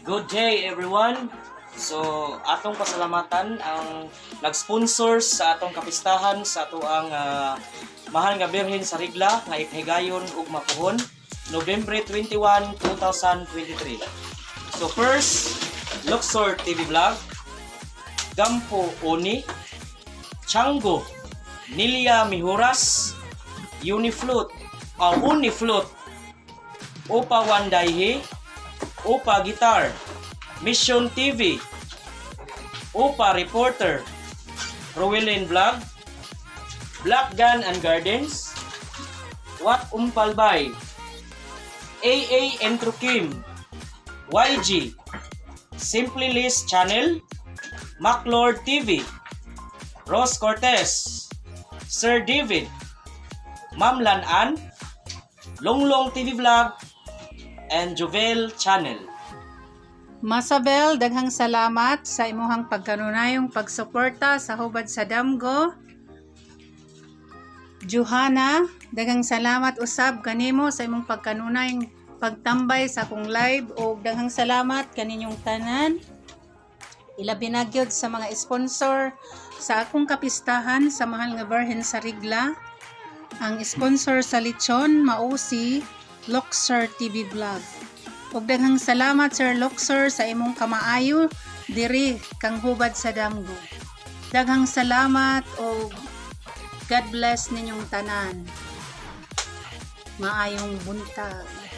Good day everyone. So, atong pasalamatan ang nag-sponsor sa atong kapistahan sa ato ang ah, mahal nga birhen sa Rigla nga ipahigayon ug mapuhon November 21, 2023. So first, Luxor TV Vlog, Gampo Oni, Chango, Nilia Mihuras, Uniflute, uh, Uniflute, Opa Wandaihe, Opa Guitar, Mission TV, Opa Reporter, Rowelyn Vlog, Black Gun and Gardens, Wat Umpalbay, AA Entrukim, YG, Simply List Channel, Maclord TV, Ross Cortez, Sir David, Ma'am Lanan, Longlong TV Vlog, and Jovel Channel. Masabel, daghang salamat sa imuhang pagkanunayong pagsuporta sa hubad sa Damgo. Johanna, daghang salamat usab kanimo sa imong pagkanunayong pagtambay sa akong live o daghang salamat kaninyong tanan. Ilabi na sa mga sponsor sa akong kapistahan sa mahal nga Birhen sa Rigla. Ang sponsor sa lechon mausi Luxor TV Vlog. Ug daghang salamat Sir Luxor sa imong kamaayo diri kang hubad sa Damgo. Daghang salamat o God bless ninyong tanan. Maayong buntag.